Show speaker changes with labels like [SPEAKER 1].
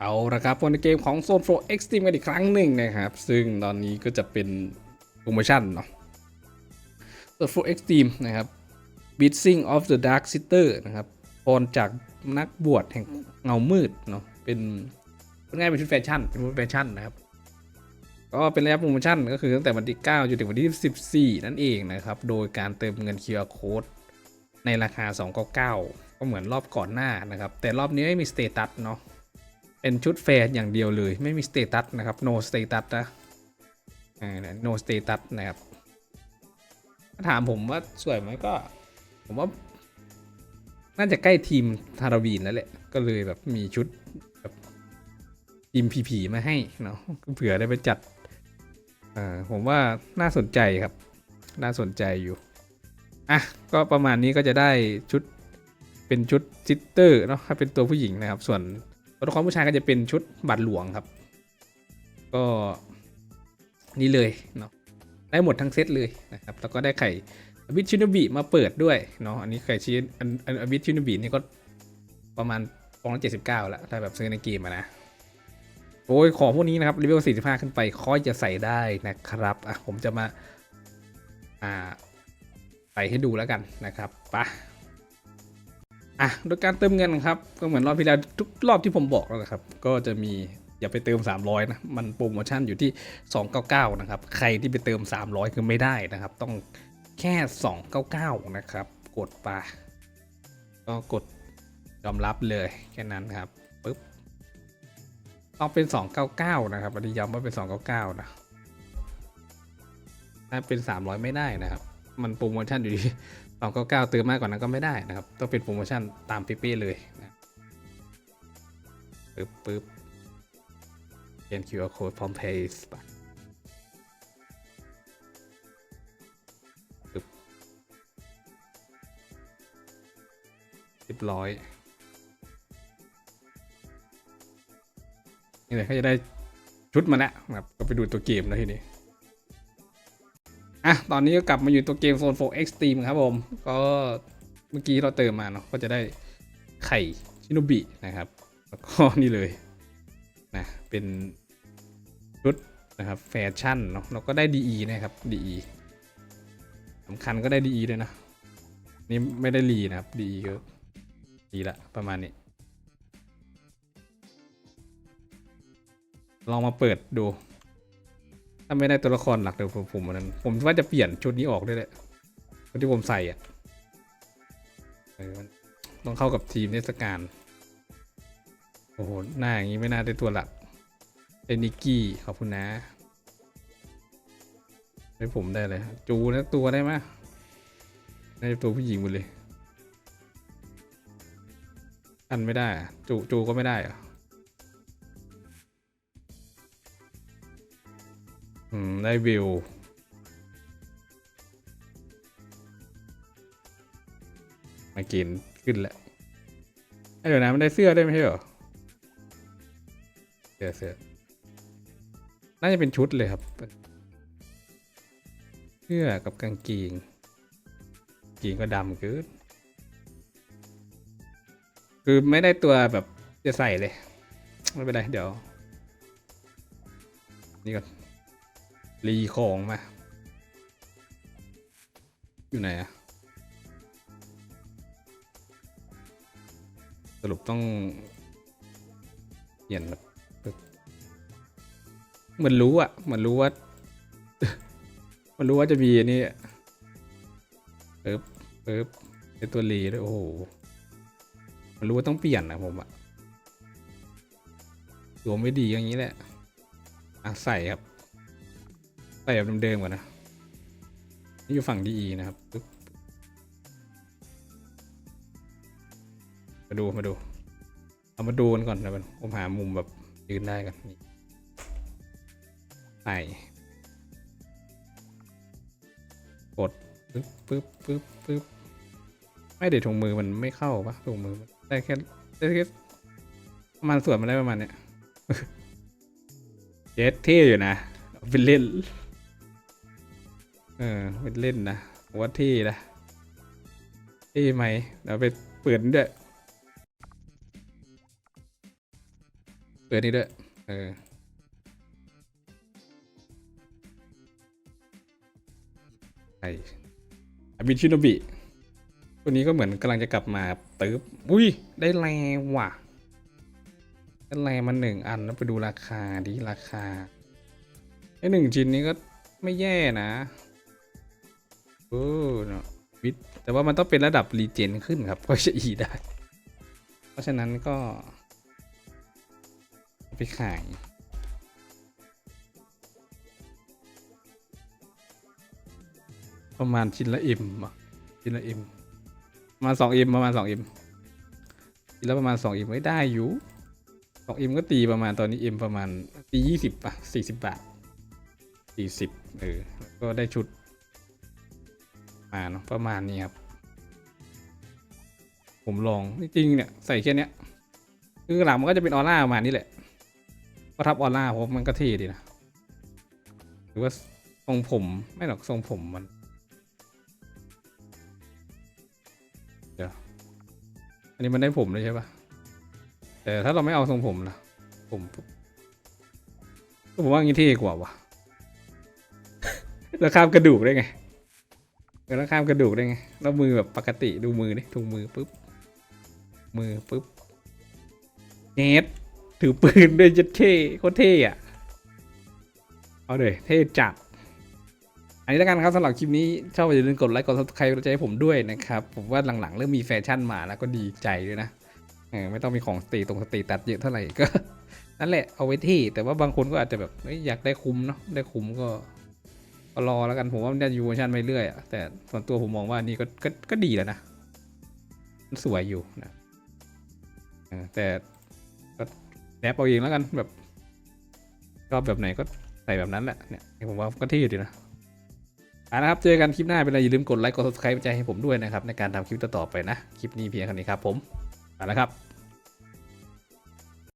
[SPEAKER 1] เอาละครับวันในเกมของ Zone 4 Extreme กันอีกครั้งหนึ่งนะครับ ซึ่งตอนนี้ก็จะเป็นโปรโมชั่นเนาะ Zone 4 Extreme นะครับ Beating of the Dark Sister นะครับพรจากนักบวชแห่งเงามืดเนาะเป็นง่ายๆเป็นชุดแฟชั่นเป็นชุดแฟชั่นนะครับ ก็เป็นระยะโปรโมชั่นก็คือตั้งแต่วันที่ 9 จนถึงวันที่ 14 นั่นเองนะครับ โดยการเติมเงิน QR Code ในราคา 299 ก็เหมือนรอบก่อนหน้านะครับ แต่รอบนี้ไม่มีสเตตัสเนาะ เป็นชุดแฟร์อย่างเดียวเลย ไม่มีสเตตัสนะครับ no status นะอ่ no status นะครับถ้าถามผมว่าสวยไหมก็ ผมว่าน่าจะใกล้ทีมทาราวีนแล้วแหละ ก็เลยแบบมีชุดแบบทีมผีๆมาให้เนาะเผื่อได้ไปจัดอ่าผมว่าน่าสนใจครับ น่าสนใจอยู่อะก็ประมาณนี้ก็จะได้ชุดเป็นชุดซิสเตอร์เนาะถ้าเป็นตัวผู้หญิงนะครับ ส่วน ตัวละครผู้ชายก็จะเป็นชุดบัตรหลวงครับ ก็นี่เลยเนาะได้หมดทั้งเซตเลยนะครับ แล้วก็ได้ไข่อบิชินบิมาเปิดด้วยเนาะอันนี้ไข่ชีอันอันอบิชินบินี่ก็ประมาณฟองละเจ็ดสิบเก้าแล้วถ้าแบบซื้อในเกมนะโอ้ยของพวกนี้นะครับเลเวลสี่สิบห้าขึ้นไปค่อยจะใส่ได้นะครับอะผมจะมาอ่าใส่ให้ดูแล้วกันนะครับไปะ อะโดยการเติมเงินครับก็เหมือนรอบที่แล้วทุกรอบที่ผมบอกแล้วนะครับ ก็จะมีอย่าไปเติม 300 นะ มันโปรโมชั่นอยู่ที่ 299 นะครับ ใครที่ไปเติม 300 คือไม่ได้นะครับ ต้องแค่ 299 นะครับ กดไปก็กดยอมรับเลยแค่นั้นครับปึ๊บต้องเป็น 299 นะครับอันนี้ย้ำว่าเป็น 299 นะถ้าเป็น 300 ไม่ได้นะครับ มันโปรโมชั่นอยู่ที่ สองเก้าเก้าเติมมากกว่านั้นก็ไม่ได้นะครับ ต้องเป็นโปรโมชั่นตามเป๊ะๆเลยนะปึ๊บปึ๊บเขียน QR code พร้อม pay ไปปึ๊บเรียบร้อยนี่เลยเขาจะได้ชุดมาแล้วนะครับก็ไปดูตัวเกมแล้วทีนี้ อะ ตอนนี้ก็กลับมาอยู่ตัวเกมโซน4 Extreme ครับผม ก็เมื่อกี้เราเติมมาเนาะ ก็จะได้ไข่ชิโนบินะครับ แล้วก็นี่เลยนะ เป็นชุดนะครับแฟชั่นเนาะแล้วก็ได้ DE นะครับ DE สำคัญก็ได้ DE ด้วยนะ นี่ไม่ได้รีนะครับ DE ก็ดีละประมาณนี้ ลองมาเปิดดู ถ้าไม่ได้ตัวละครหลักเดี๋ยวผมผมวันนั้น ผมว่าจะเปลี่ยนชุดนี้ออกด้วยแหละชุดที่ผมใส่อะต้องเข้ากับทีมเทศกาลโอ้โห หน้าอย่างนี้ไม่น่าได้ตัวหลักเอนิกกี้ขอบคุณนะให้ผมได้เลยจูนะตัวได้ไหมได้ตัวผู้หญิงหมดเลยอันไม่ได้จูจูก็ไม่ได้อะ อืม ได้วิว มากินขึ้นแล้วเอ้ยเดี๋ยวนะมันได้เสื้อได้ไม่ใช่เหรอ เสื้อเสื้อน่าจะเป็นชุดเลยครับ เสื้อกับกางเกงกางเกงก็ดำเกินคือไม่ได้ตัวแบบจะใส่เลย ไม่เป็นไร เดี๋ยว นี่ก่อน รีของมา อยู่ไหนอะสรุปต้องเปลี่ยนแบบเหมือนรู้อะเหมือนรู้ว่า มันรู้ว่าจะมีอันนี่เอิบเอิบในตัวรีด้วยโอ้โห มันรู้ว่าต้องเปลี่ยนนะผมอะตัวไม่ดีอย่างนี้แหละอะใส่ครับ ใส่แบบเดิมๆก่อนนะ นี่อยู่ฝั่งดีนะครับมาดูมาดู เอามาดูกันก่อนนะมันผมหามุมแบบยืนได้กันนี่ใส่กดปึ๊บปึ๊บปึ๊บปึ๊บไม่เดี๋ยวถุงมือมันไม่เข้าปะถุงมือได้แค่ได้แค่ประมาณส่วนมันได้ประมาณเนี้ยเจ็ดเท่อยู่นะเป็นเล่น เออเป็นเล่นนะว่าเท่นะเท่ไหมเดี๋ยวไปเปิดด้วยเปิดนี่ด้วยเออไออาบิชิโนบิตัวนี้ก็เหมือนกำลังจะกลับมาตึ๊บอุ้ย ได้แรงว่ะได้แรงมาหนึ่งอันแล้วไปดูราคาดิราคาไอหนึ่งชิ้นนี้ก็ไม่แย่นะ โอ้เนาะวิทแต่ว่ามันต้องเป็นระดับรีเจนขึ้นครับ ก็จะอีได้ เพราะฉะนั้นก็ ไปขายประมาณชิ้นละเอ็มชิ้นละเอ็มประมาณสองเอ็มประมาณสองเอ็มชิ้นละประมาณสองเอ็มไม่ได้อยู่สองเอ็มก็ตีประมาณตอนนี้เอ็มประมาณตียี่สิบป่ะสี่สิบบาทสี่สิบเออแล้วก็ได้ชุด มาเนาะประมาณนี้ครับ ผมลองจริงเนี่ยใส่แค่เนี้ยคือหลังมันก็จะเป็นออร่าประมาณนี้แหละก็ทับออร่าเพราะมันก็เท่ดีนะหรือว่าทรงผมไม่หรอกทรงผมมันเดี๋ยวอันนี้มันได้ผมเลยใช่ปะแต่ถ้าเราไม่เอาทรงผมนะผมผมว่างี้เท่กว่าวะแล้วข้ามกระดูกได้ไง เออแล้วข้ามกระดูกได้ไงแล้วมือแบบปกติดูมือดิถุงมือปุ๊บ มือปุ๊บเนทถือปืนด้วยจะเท่โคตรเท่อะเอาเลยเท่จัด อันนี้แล้วกันครับสำหรับคลิปนี้ชอบอย่าลืมกดไลค์กด subscribe กดใจให้ผมด้วยนะครับ ผมว่าหลังๆ เริ่มมีแฟชั่นมาแล้วก็ดีใจด้วยนะเออไม่ต้องมีของสตรีตรงสตรีตัดเยอะเท่าไหร่ก็นั่นแหละเอาไว้ที่แต่ว่าบางคนก็อาจจะแบบอยากได้คุ้มเนาะได้คุ้มก็ ก็รอแล้วกันผมว่ามันจะอยู่เวอร์ชันไปเรื่อยอะแต่ส่วนตัวผมมองว่านี่ก็ก็ก็ดีแล้วนะมันสวยอยู่นะเออแต่ก็แอบเอาเองแล้วกันแบบชอบแบบไหนก็ใส่แบบนั้นแหละเนี่ยผมว่าก็เท่ดีนะเอาละครับ เจอกันคลิปหน้าเป็นไรอย่าลืมกดไลค์กด subscribe ใจให้ผมด้วยนะครับ ในการทำคลิปต่อๆไปนะ คลิปนี้เพียงเท่านี้ครับผมเอาละครับ